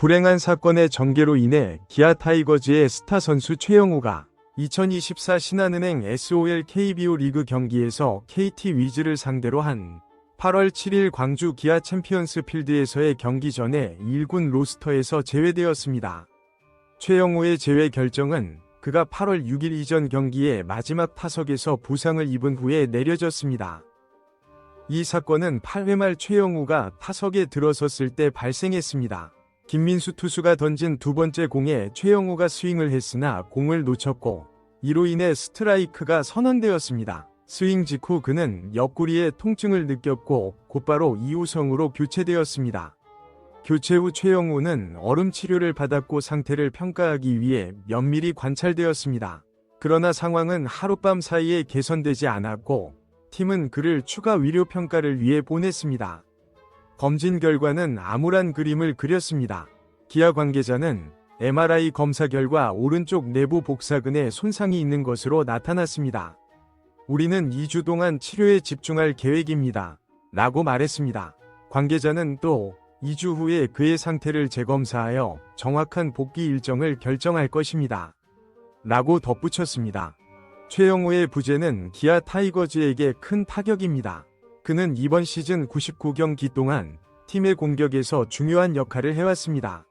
불행한 사건의 전개로 인해 기아 타이거즈의 스타 선수 최영우가 2024 신한은행 SOL KBO 리그 경기에서 KT 위즈를 상대로 한 8월 7일 광주 기아 챔피언스 필드에서의 경기 전에 1군 로스터에서 제외되었습니다. 최영우의 제외 결정은 그가 8월 6일 이전 경기의 마지막 타석에서 부상을 입은 후에 내려졌습니다. 이 사건은 8회 말 최영우가 타석에 들어섰을 때 발생했습니다. 김민수 투수가 던진 두 번째 공에 최영우가 스윙을 했으나 공을 놓쳤고 이로 인해 스트라이크가 선언되었습니다. 스윙 직후 그는 옆구리에 통증을 느꼈고 곧바로 2호성으로 교체되었습니다. 교체 후 최영우는 얼음 치료를 받았고 상태를 평가하기 위해 면밀히 관찰되었습니다. 그러나 상황은 하룻밤 사이에 개선되지 않았고 팀은 그를 추가 위료 평가를 위해 보냈습니다. 검진 결과는 암울한 그림을 그렸습니다. 기아 관계자는 MRI 검사 결과 오른쪽 내부 복사근에 손상이 있는 것으로 나타났습니다. 우리는 2주 동안 치료에 집중할 계획입니다. 라고 말했습니다. 관계자는 또 2주 후에 그의 상태를 재검사하여 정확한 복귀 일정을 결정할 것입니다. 라고 덧붙였습니다. 최영우의 부재는 기아 타이거즈에게 큰 타격입니다. 그는 이번 시즌 99경기 동안 팀의 공격에서 중요한 역할을 해왔습니다.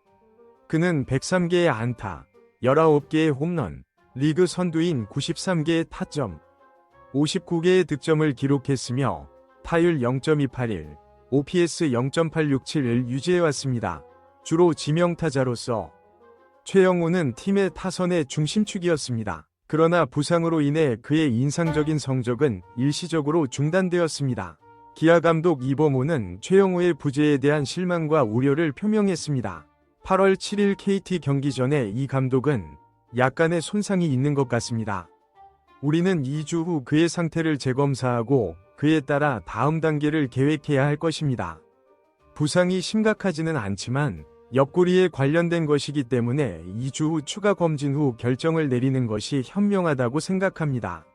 그는 103개의 안타, 19개의 홈런, 리그 선두인 93개의 타점, 59개의 득점을 기록했으며 타율 0.281, OPS 0.867을 유지해왔습니다. 주로 지명타자로서 최영우는 팀의 타선의 중심축이었습니다. 그러나 부상으로 인해 그의 인상적인 성적은 일시적으로 중단되었습니다. 기아 감독 이범호는 최영우의 부재에 대한 실망과 우려를 표명했습니다. 8월 7일 KT 경기 전에 이 감독은 약간의 손상이 있는 것 같습니다. 우리는 2주 후 그의 상태를 재검사하고 그에 따라 다음 단계를 계획해야 할 것입니다. 부상이 심각하지는 않지만 옆구리에 관련된 것이기 때문에 2주 후 추가 검진 후 결정을 내리는 것이 현명하다고 생각합니다.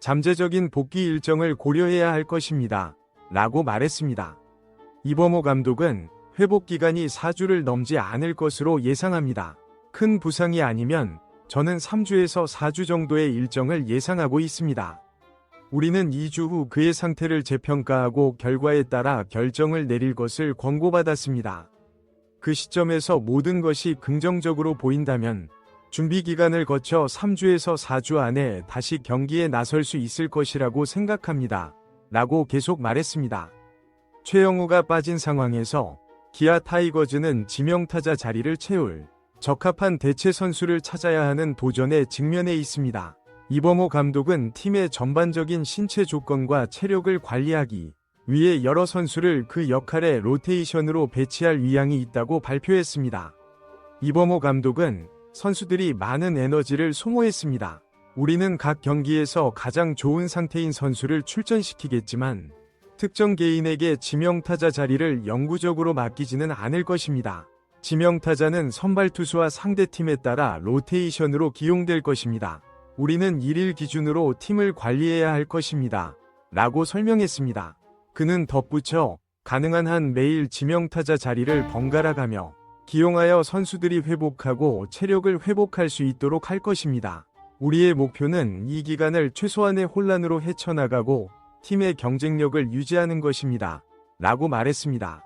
잠재적인 복귀 일정을 고려해야 할 것입니다. 라고 말했습니다. 이범호 감독은 회복 기간이 4주를 넘지 않을 것으로 예상합니다. 큰 부상이 아니면 저는 3주에서 4주 정도의 일정을 예상하고 있습니다. 우리는 2주 후 그의 상태를 재평가하고 결과에 따라 결정을 내릴 것을 권고받았습니다. 그 시점에서 모든 것이 긍정적으로 보인다면 준비 기간을 거쳐 3주에서 4주 안에 다시 경기에 나설 수 있을 것이라고 생각합니다. 라고 계속 말했습니다. 최영우가 빠진 상황에서 기아 타이거즈는 지명타자 자리를 채울 적합한 대체 선수를 찾아야 하는 도전에 직면해 있습니다. 이범호 감독은 팀의 전반적인 신체 조건과 체력을 관리하기 위해 여러 선수를 그 역할에 로테이션으로 배치할 위향이 있다고 발표했습니다. 이범호 감독은 선수들이 많은 에너지를 소모했습니다. 우리는 각 경기에서 가장 좋은 상태인 선수를 출전시키겠지만 특정 개인에게 지명타자 자리를 영구적으로 맡기지는 않을 것입니다. 지명타자는 선발 투수와 상대팀에 따라 로테이션으로 기용될 것입니다. 우리는 1일 기준으로 팀을 관리해야 할 것입니다. 라고 설명했습니다. 그는 덧붙여 가능한 한 매일 지명타자 자리를 번갈아 가며 기용하여 선수들이 회복하고 체력을 회복할 수 있도록 할 것입니다. 우리의 목표는 이 기간을 최소한의 혼란으로 헤쳐나가고 팀의 경쟁력을 유지하는 것입니다. 라고 말했습니다.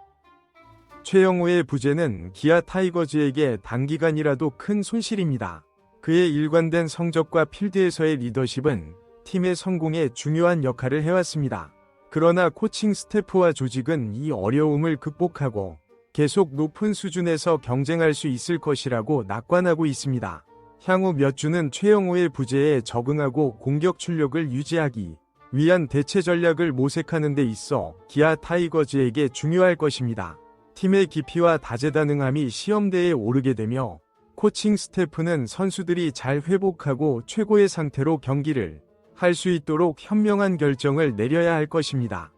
최영우의 부재는 기아 타이거즈에게 단기간이라도 큰 손실입니다. 그의 일관된 성적과 필드에서의 리더십은 팀의 성공에 중요한 역할을 해왔습니다. 그러나 코칭 스태프와 조직은 이 어려움을 극복하고 계속 높은 수준에서 경쟁할 수 있을 것이라고 낙관하고 있습니다. 향후 몇 주는 최영호의 부재에 적응하고 공격 출력을 유지하기 위한 대체 전략을 모색하는 데 있어 기아 타이거즈에게 중요할 것입니다. 팀의 깊이와 다재다능함이 시험대에 오르게 되며 코칭 스태프는 선수들이 잘 회복하고 최고의 상태로 경기를 할 수 있도록 현명한 결정을 내려야 할 것입니다.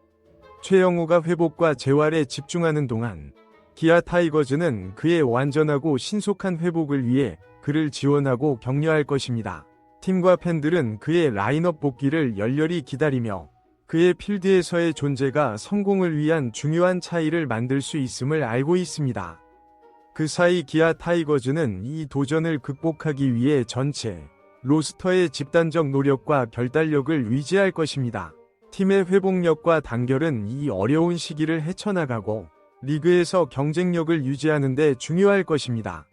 최영우가 회복과 재활에 집중하는 동안 기아 타이거즈는 그의 완전하고 신속한 회복을 위해 그를 지원하고 격려할 것입니다. 팀과 팬들은 그의 라인업 복귀를 열렬히 기다리며 그의 필드에서의 존재가 성공을 위한 중요한 차이를 만들 수 있음을 알고 있습니다. 그 사이 기아 타이거즈는 이 도전을 극복하기 위해 전체 로스터의 집단적 노력과 결단력을 위지할 것입니다. 팀의 회복력과 단결은 이 어려운 시기를 헤쳐나가고 리그에서 경쟁력을 유지하는 데 중요할 것입니다.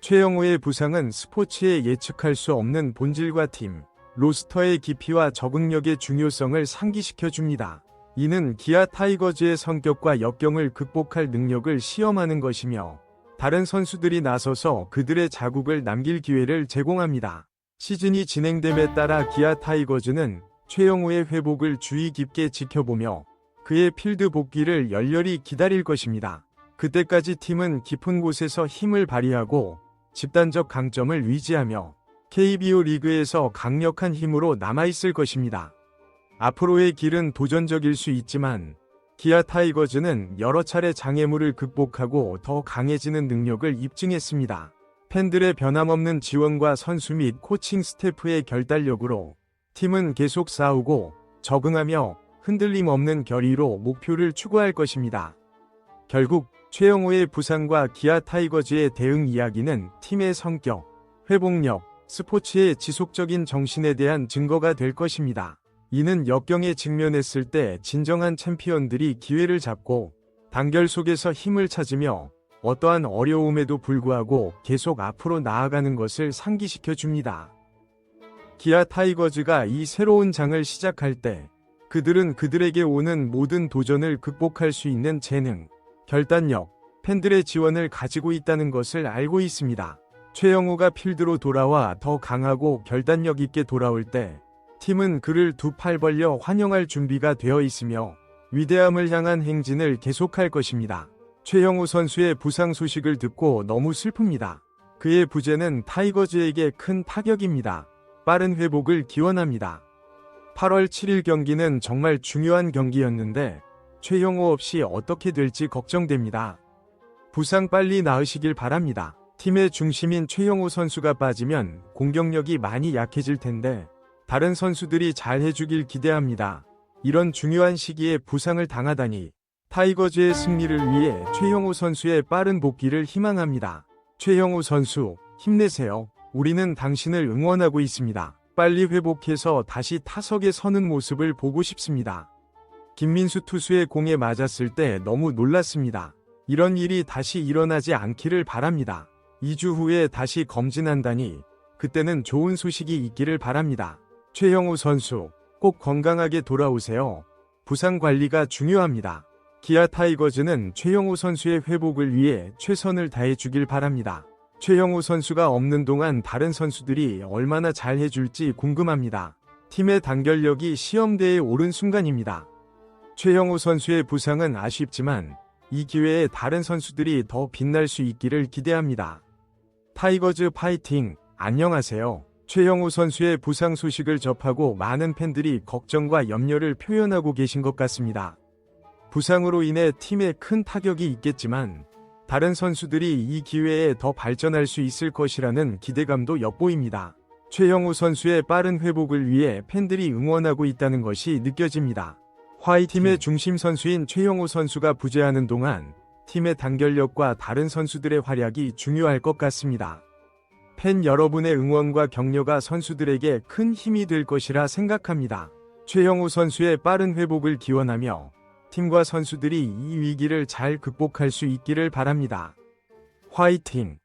최영호의 부상은 스포츠에 예측할 수 없는 본질과 팀, 로스터의 깊이와 적응력의 중요성을 상기시켜 줍니다. 이는 기아 타이거즈의 성격과 역경을 극복할 능력을 시험하는 것이며 다른 선수들이 나서서 그들의 자국을 남길 기회를 제공합니다. 시즌이 진행됨에 따라 기아 타이거즈는 최영우의 회복을 주의 깊게 지켜보며 그의 필드 복귀를 열렬히 기다릴 것입니다. 그때까지 팀은 깊은 곳에서 힘을 발휘하고 집단적 강점을 위지하며 KBO 리그에서 강력한 힘으로 남아있을 것입니다. 앞으로의 길은 도전적일 수 있지만 기아 타이거즈는 여러 차례 장애물을 극복하고 더 강해지는 능력을 입증했습니다. 팬들의 변함없는 지원과 선수 및 코칭 스태프의 결단력으로 팀은 계속 싸우고 적응하며 흔들림 없는 결의로 목표를 추구할 것입니다. 결국 최영호의 부상과 기아 타이거즈의 대응 이야기는 팀의 성격, 회복력, 스포츠의 지속적인 정신에 대한 증거가 될 것입니다. 이는 역경에 직면했을 때 진정한 챔피언들이 기회를 잡고 단결 속에서 힘을 찾으며 어떠한 어려움에도 불구하고 계속 앞으로 나아가는 것을 상기시켜 줍니다. 기아 타이거즈가 이 새로운 장을 시작할 때 그들은 그들에게 오는 모든 도전을 극복할 수 있는 재능, 결단력, 팬들의 지원을 가지고 있다는 것을 알고 있습니다. 최영호가 필드로 돌아와 더 강하고 결단력 있게 돌아올 때 팀은 그를 두 팔 벌려 환영할 준비가 되어 있으며 위대함을 향한 행진을 계속할 것입니다. 최영우 선수의 부상 소식을 듣고 너무 슬픕니다. 그의 부재는 타이거즈에게 큰 타격입니다. 빠른 회복을 기원합니다. 8월 7일 경기는 정말 중요한 경기였는데 최영호 없이 어떻게 될지 걱정됩니다. 부상 빨리 나으시길 바랍니다. 팀의 중심인 최영호 선수가 빠지면 공격력이 많이 약해질 텐데 다른 선수들이 잘 해주길 기대합니다. 이런 중요한 시기에 부상을 당하다니 타이거즈의 승리를 위해 최영호 선수의 빠른 복귀를 희망합니다. 최영호 선수, 힘내세요. 우리는 당신을 응원하고 있습니다. 빨리 회복해서 다시 타석에 서는 모습을 보고 싶습니다. 김민수 투수의 공에 맞았을 때 너무 놀랐습니다. 이런 일이 다시 일어나지 않기를 바랍니다. 2주 후에 다시 검진한다니 그때는 좋은 소식이 있기를 바랍니다. 최영우 선수, 꼭 건강하게 돌아오세요. 부상 관리가 중요합니다. 기아 타이거즈는 최영우 선수의 회복을 위해 최선을 다해 주길 바랍니다. 최영우 선수가 없는 동안 다른 선수들이 얼마나 잘 해줄지 궁금합니다. 팀의 단결력이 시험대에 오른 순간입니다. 최영우 선수의 부상은 아쉽지만 이 기회에 다른 선수들이 더 빛날 수 있기를 기대합니다. 타이거즈 파이팅! 안녕하세요. 최영우 선수의 부상 소식을 접하고 많은 팬들이 걱정과 염려를 표현하고 계신 것 같습니다. 부상으로 인해 팀에 큰 타격이 있겠지만 다른 선수들이 이 기회에 더 발전할 수 있을 것이라는 기대감도 엿보입니다. 최영우 선수의 빠른 회복을 위해 팬들이 응원하고 있다는 것이 느껴집니다. 화이팀의 중심 선수인 최영우 선수가 부재하는 동안 팀의 단결력과 다른 선수들의 활약이 중요할 것 같습니다. 팬 여러분의 응원과 격려가 선수들에게 큰 힘이 될 것이라 생각합니다. 최영우 선수의 빠른 회복을 기원하며 팀과 선수들이 이 위기를 잘 극복할 수 있기를 바랍니다. 화이팅!